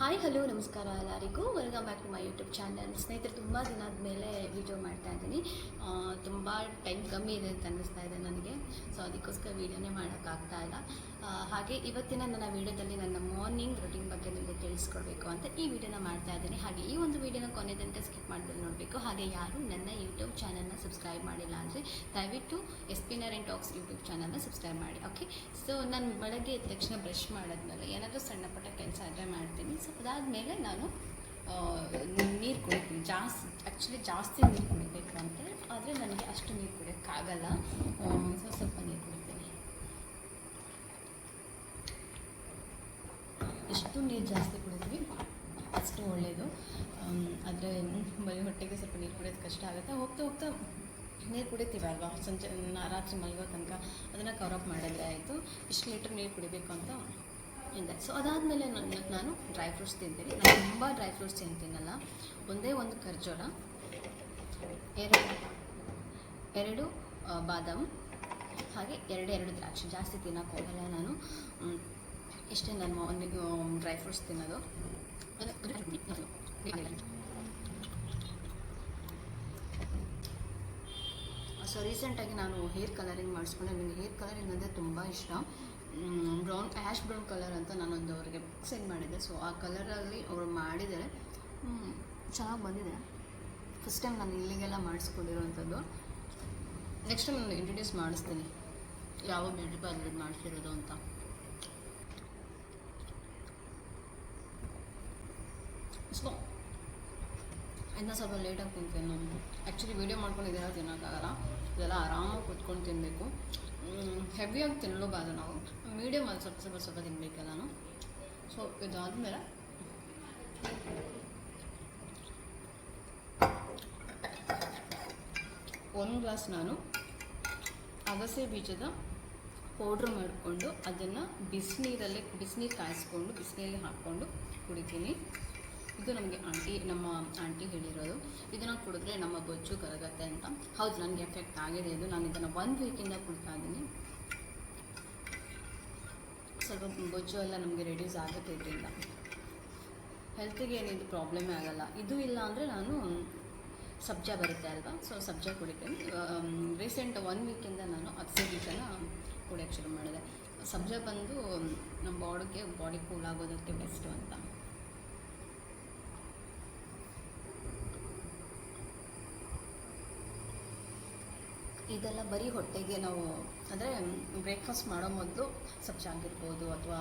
Hi hello ನಮಸ್ಕಾರ ಎಲ್ಲರಿಗೂ. Welcome back to my YouTube channel ಸ್ನೇಹಿತರೆ, ತುಂಬ ದಿನ ಆದಮೇಲೆ ವಿಡಿಯೋ ಮಾಡ್ತಾ ಇದ್ದೀನಿ. ತುಂಬ ಟೈಮ್ ಕಮ್ಮಿ ಇದೆ ಅಂತ ಅನ್ನಿಸ್ತಾ ಇದೆ ನನಗೆ. ಸೊ ಅದಕ್ಕೋಸ್ಕರ ವೀಡಿಯೋನೇ ಮಾಡೋಕ್ಕಾಗ್ತಾ ಇಲ್ಲ. ಹಾಗೆ ಇವತ್ತಿನ ನನ್ನ ವೀಡಿಯೋದಲ್ಲಿ ನನ್ನ ಮಾರ್ನಿಂಗ್ ರೊಟೀನ್ ಬಗ್ಗೆ ನಿಮಗೆ ತಿಳಿಸ್ಕೊಡ್ಬೇಕು ಅಂತ ಈ ವಿಡಿಯೋನ ಮಾಡ್ತಾ ಇದ್ದೀನಿ. ಹಾಗೆ ಈ ಒಂದು ವೀಡಿಯೋನ ಕೊನೆ ತನಕ ಸ್ಕಿಪ್ ಮಾಡಿದ್ರೆ ನೋಡಬೇಕು. ಹಾಗೆ ಯಾರು ನನ್ನ ಯೂಟ್ಯೂಬ್ ಚಾನಲ್ನ ಸಬ್ಸ್ಕ್ರೈಬ್ ಮಾಡಿಲ್ಲ ಅಂದರೆ ದಯವಿಟ್ಟು ಎಸ್ ಪಿ ನರ್ ಆ್ಯಂಡ್ ಟಾಕ್ಸ್ ಯೂಟ್ಯೂಬ್ ಚಾನಲ್ನ ಸಬ್ಸ್ಕ್ರೈಬ್ ಮಾಡಿ ಓಕೆ ಸೊ ನಾನು ಬೆಳಗ್ಗೆ ಎದ್ದ ತಕ್ಷಣ ಬ್ರಷ್ ಮಾಡಿದ್ಮೇಲೆ ಏನಾದರೂ ಸಣ್ಣ ಪುಟ್ಟ ಕೆಲಸ ಆದರೆ ಮಾಡ್ತೀನಿ. ಸೊ ಅದಾದಮೇಲೆ ನಾನು ನೀರು ಕುಡಿತೀನಿ. ಜಾಸ್ತಿ ಆ್ಯಕ್ಚುಲಿ ಜಾಸ್ತಿ ನೀರು ಕುಡಿಬೇಕು ಅಂತ ಆದರೆ ನನಗೆ ಅಷ್ಟು ನೀರು ಕುಡಿಯೋಕ್ಕಾಗಲ್ಲ. ಸ್ವಲ್ಪ ಸ್ವಲ್ಪ ನೀರು ಕುಡಿತೀನಿ. ಎಷ್ಟು ನೀರು ಜಾಸ್ತಿ ಕುಡಿದ್ವಿ. ಅಷ್ಟು ಒಳ್ಳೆಯದು ಆದರೆ ಬರೀ ಹೊಟ್ಟೆಗೆ ಸ್ವಲ್ಪ ನೀರು ಕುಡಿಯೋದು ಕಷ್ಟ ಆಗುತ್ತೆ. ಹೋಗ್ತಾ ಹೋಗ್ತಾ ನೀರು ಕುಡಿತೀವಲ್ವಾ ಸಂಜೆ ರಾತ್ರಿ ಮಲಗೋ ತನಕ ಅದನ್ನು ಕವರಪ್ ಮಾಡಿದ್ರೆ ಆಯಿತು. ಇಷ್ಟು ಲೀಟ್ರ್ ನೀರು ಕುಡಿಬೇಕು ಅಂತ ಇದೆ. ಸೊ ಅದಾದಮೇಲೆ ನನ್ನ, ನಾನು ಡ್ರೈ ಫ್ರೂಟ್ಸ್ ತಿಂತೀನಿ. ನಾನು ತುಂಬ ಡ್ರೈ ಫ್ರೂಟ್ಸ್ ತಿಂತೀನಲ್ಲ. ಒಂದೇ ಒಂದು ಖರ್ಜೂರ, ಎರಡು ಎರಡು ಬಾದಾಮಿ, ಹಾಗೆ ಎರಡು ಎರಡು ದ್ರಾಕ್ಷಿ. ಜಾಸ್ತಿ ತಿನ್ನೋಕೆ ಹೋಗಲ್ಲ ನಾನು. ಇಷ್ಟೇ ನನ್ನ ಒಂದು ಡ್ರೈ ಫ್ರೂಟ್ಸ್ ತಿನ್ನೋದು. ಸೊ ರೀಸೆಂಟಾಗಿ ನಾನು ಹೇರ್ ಕಲರಿಂಗ್ ಮಾಡಿಸ್ಕೊಂಡೆ. ನನಗೆ ಹೇರ್ ಕಲರಿಂಗ್ ಅಂದರೆ ತುಂಬ ಇಷ್ಟ. ಬ್ರೌನ್ ಆ್ಯಶ್ ಬ್ರೌನ್ ಕಲರ್ ಅಂತ ನಾನೊಂದು ಅವರಿಗೆ ಸೆಂಡ್ ಮಾಡಿದ್ದೆ. ಸೊ ಆ ಕಲರಲ್ಲಿ ಅವರು ಮಾಡಿದ್ದಾರೆ. ಚೆನ್ನಾಗಿ ಬಂದಿದೆ. ಫಸ್ಟ್ ಟೈಮ್ ನಾನು ಇಲ್ಲಿಗೆಲ್ಲ ಮಾಡಿಸ್ಕೊಂಡಿರೋವಂಥದ್ದು. ನೆಕ್ಸ್ಟ್ ನಾನು ಇಂಟ್ರೊಡ್ಯೂಸ್ ಮಾಡಿಸ್ತೀನಿ. ಯಾವ ಬ್ಯೂಟಿ ಪಾರ್ಲರ್ ಮಾಡ್ತಿರೋದು ಅಂತ. ಸೊ ಇನ್ನು ಸ್ವಲ್ಪ ಲೇಟಾಗಿ ತಿಂತೇನೆ ನಾನು. ಆ್ಯಕ್ಚುಲಿ ವೀಡಿಯೋ ಮಾಡ್ಕೊಂಡು ಇದೆಲ್ಲ ತಿನ್ನೋಕ್ಕಾಗಲ್ಲ ಇದೆಲ್ಲ ಆರಾಮಾಗಿ ಕುತ್ಕೊಂಡು ತಿನ್ನಬೇಕು ಹೆವಿಯಾಗಿ ತಿನ್ನಲೂಬಾರ್ದು ನಾವು. ಮೀಡಿಯಮ್ ಅಲ್ಲಿ ಸ್ವಲ್ಪ ಸ್ವಲ್ಪ ಸ್ವಲ್ಪ ತಿನ್ನಬೇಕಲ್ಲ ನಾನು. ಸೊ ಇದಾದಮೇಲೆ ಒಂದು ಗ್ಲಾಸ್ ನಾನು ಅಗಸೆ ಬೀಜದ ಪೌಡ್ರ್ ಮಾಡಿಕೊಂಡು ಅದನ್ನು ಬಿಸಿನೀರಲ್ಲೇ, ಬಿಸಿನೀರು ಕಾಯಿಸ್ಕೊಂಡು ಬಿಸಿನೀರಲ್ಲಿ ಹಾಕ್ಕೊಂಡು ಕುಡಿತೀನಿ. ಇದು ನಮಗೆ ಆಂಟಿ, ನಮ್ಮ ಆಂಟಿ ಹೇಳಿರೋದು. ಇದನ್ನು ಕುಡಿದ್ರೆ ನಮ್ಮ ಬೊಜ್ಜು ಕರಗತ್ತೆ ಅಂತ. ಹೌದು, ನನಗೆ ಎಫೆಕ್ಟ್ ಆಗಿದೆ ಇದು. ನಾನು ಇದನ್ನು ಒಂದು ವೀಕಿಂದ ಕುಡ್ತಾ ಇದ್ದೀನಿ ಸ್ವಲ್ಪ ಬೊಜ್ಜು ಎಲ್ಲ ನಮಗೆ ರೆಡ್ಯೂಸ್ ಆಗುತ್ತೆ ಇದರಿಂದ. ಹೆಲ್ತಿಗೆ ಏನಿದು ಪ್ರಾಬ್ಲಮೇ ಆಗಲ್ಲ. ಇದು ಇಲ್ಲ ಅಂದರೆ ನಾನು ಸಬ್ಜಾ ಬರುತ್ತೆ ಅಲ್ವಾ? ಸೊ ಸಬ್ಜಾ ಕುಡಿತೀನಿ. ರೀಸೆಂಟ್ ಒನ್ ವೀಕಿಂದ ನಾನು ಬೀಜನ ಕುಡಿಯೋಕ್ಕೆ ಶುರು ಮಾಡಿದೆ. ಸಬ್ಜಾ ಬಂದು ನಮ್ಮ ಬಾಡಿಗೆ, ಬಾಡಿ ಕೂಲ್ ಆಗೋದಕ್ಕೆ ಬೆಸ್ಟು ಅಂತ. ಇದೆಲ್ಲ ಬರೀ ಹೊಟ್ಟೆಗೆ ನಾವು, ಅಂದರೆ ಬ್ರೇಕ್ಫಾಸ್ಟ್ ಮಾಡೋ ಮೊದಲು ಸಬ್ಜಾ ಆಗಿರ್ಬೋದು ಅಥವಾ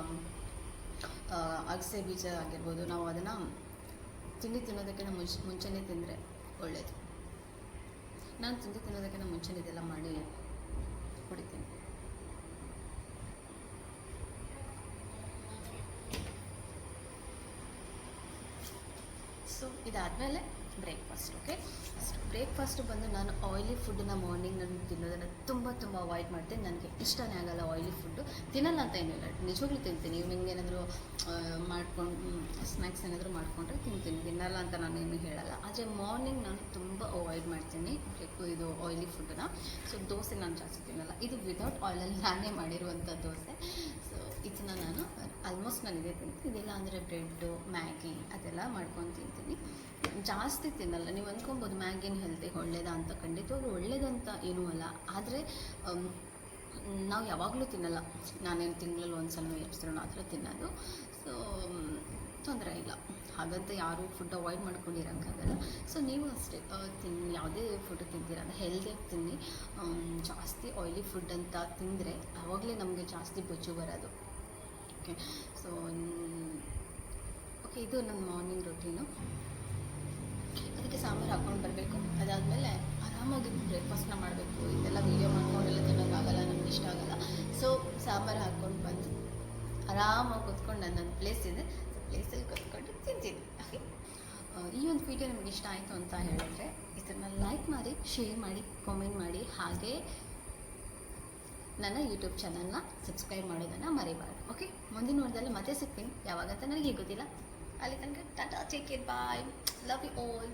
ಅಗಸೆ ಬೀಜ ಆಗಿರ್ಬೋದು. ನಾವು ಅದನ್ನು ತಿಂಡಿ ತಿನ್ನೋದಕ್ಕಿಂತ ಮುಂಚೆ ಮುಂಚೆನೇ ತಿಂದರೆ. ಒಳ್ಳೆಯದು ನಾನು ತಿಂದು ತಿನ್ನೋದಕ್ಕಿಂತ ಮುಂಚೆ ಇದೆಲ್ಲ ಮಾಡಿ ಕುಡಿತೀನಿ. ಸೊ ಇದಾದಮೇಲೆ ಬ್ರೇಕ್ಫಾಸ್ಟ್ ಓಕೆ ಬ್ರೇಕ್ಫಾಸ್ಟ್ ಬಂದು ನಾನು ಆಯಿಲಿ ಫುಡ್ಡನ್ನ ಮಾರ್ನಿಂಗ್ ನಾನು ತಿನ್ನೋದನ್ನು ತುಂಬ ತುಂಬ ಅವಾಯ್ಡ್ ಮಾಡ್ತೀನಿ ನನಗೆ ಇಷ್ಟನೇ ಆಗಲ್ಲ ಆಯಿಲಿ ಫುಡ್ಡು ತಿನ್ನಲ್ಲ ಅಂತ ಏನಿಲ್ಲ. ನಿಜವಾಗ್ಲೂ ತಿಂತೀನಿ. ಈವ್ನಿಂಗ್ ಏನಾದರೂ ಮಾಡ್ಕೊಂಡು ಸ್ನ್ಯಾಕ್ಸ್ ಏನಾದರೂ ಮಾಡಿಕೊಂಡ್ರೆ ತಿಂತೀನಿ. ತಿನ್ನಲ್ಲ ಅಂತ ನಾನು ಏನು ಹೇಳಲ್ಲ. ಆದರೆ ಮಾರ್ನಿಂಗ್ ನಾನು ತುಂಬ ಅವಾಯ್ಡ್ ಮಾಡ್ತೀನಿ ಇದು ಆಯಿಲಿ ಫುಡ್ಡನ್ನು ಸೊ ದೋಸೆ ನಾನು ಜಾಸ್ತಿ ತಿನ್ನಲ್ಲ. ಇದು ವಿತೌಟ್ ಆಯಿಲಲ್ಲಿ ನಾನೇ ಮಾಡಿರುವಂಥ ದೋಸೆ. ಸೊ ಇದನ್ನ ನಾನು ಆಲ್ಮೋಸ್ಟ್ ನಾನು ಇದೇ ತಿಂತೀನಿ. ಇದಿಲ್ಲ ಅಂದರೆ ಬ್ರೆಡ್ಡು ಮ್ಯಾಗಿ ಅದೆಲ್ಲ ಮಾಡ್ಕೊಂಡು ತಿಂತೀನಿ. ಜಾಸ್ತಿ ತಿನ್ನಲ್ಲ. ನೀವು ಅಂದ್ಕೊಬೋದು ಮ್ಯಾಗಿನ ಹೆಲ್ತಿಗೆ ಒಳ್ಳೇದಾ ಅಂತ. ಖಂಡಿತವಾಗ್ಲೂ ಒಳ್ಳೇದಂತ ಏನೂ ಅಲ್ಲ. ಆದರೆ ನಾವು ಯಾವಾಗಲೂ ತಿನ್ನಲ್ಲ. ನಾನೇನು ತಿಂಗಳಲ್ಲಿ ಒಂದು ಸಲ ಎಪ್ಸಿರೋಣ ಆ ಥರ ತಿನ್ನೋದು ಸೊ ತೊಂದರೆ ಇಲ್ಲ. ಹಾಗಂತ ಯಾರೂ ಫುಡ್ ಅವಾಯ್ಡ್ ಮಾಡ್ಕೊಂಡಿರೋಕ್ಕಾಗಲ್ಲ ಸೊ ನೀವು ಅಷ್ಟೇ. ತಿನ್, ಯಾವುದೇ ಫುಡ್ ತಿಂತೀರ. ಅಂದರೆ ಹೆಲ್ದಿಯಾಗಿ ತಿನ್ನಿ. ಜಾಸ್ತಿ ಆಯ್ಲಿ ಫುಡ್ ಅಂತ ತಿಂದರೆ ಆವಾಗಲೇ ನಮಗೆ ಜಾಸ್ತಿ ಬೊಜ್ಜು ಬರೋದು. ಓಕೆ ಸೊ ಓಕೆ ಇದು ನನ್ನ ಮಾರ್ನಿಂಗ್ ರೊಟೀನು ಅದಕ್ಕೆ ಸಾಂಬಾರು ಹಾಕ್ಕೊಂಡು ಬರಬೇಕು. ಅದಾದಮೇಲೆ ಆರಾಮಾಗಿ ಬ್ರೇಕ್ಫಾಸ್ಟ್ನ ಮಾಡಬೇಕು. ಇದೆಲ್ಲ ವೀಡಿಯೋ ಮಾಡ್ಕೊಂಡೆಲ್ಲ ತಿನ್ನೋಕ್ಕಾಗಲ್ಲ ನಮ್ಗೆ ಇಷ್ಟ ಆಗಲ್ಲ. ಸೊ ಸಾಂಬಾರು ಹಾಕ್ಕೊಂಡು ಬಂದು ಆರಾಮಾಗಿ ಕೂತ್ಕೊಂಡು ನನ್ನ ಪ್ಲೇಸ್ ಇದೆ ಪ್ಲೇಸಲ್ಲಿ ಕೂತ್ಕೊಂಡು ತಿಂತೀನಿ. ಓಕೆ ಈ ಒಂದು ವಿಡಿಯೋ ನಿಮ್ಗೆ ಇಷ್ಟ ಆಯಿತು ಅಂತ ಹೇಳಿದ್ರೆ ಇದನ್ನು ಲೈಕ್ ಮಾಡಿ ಶೇರ್ ಮಾಡಿ ಕಾಮೆಂಟ್ ಮಾಡಿ. ಹಾಗೆ ನನ್ನ ಯೂಟ್ಯೂಬ್ ಚಾನಲ್ನ ಸಬ್ಸ್ಕ್ರೈಬ್ ಮಾಡೋದನ್ನು ಮರಿಬಾರ್ದು. ಓಕೆ ಮುಂದಿನ ವಾರದಲ್ಲಿ ಮತ್ತೆ ಸಿಗ್ತೀನಿ. ಯಾವಾಗಂತ ನನಗೆ ಗೊತ್ತಿಲ್ಲ. ಅಲ್ಲಿ ತನಕ tata take care bye love you all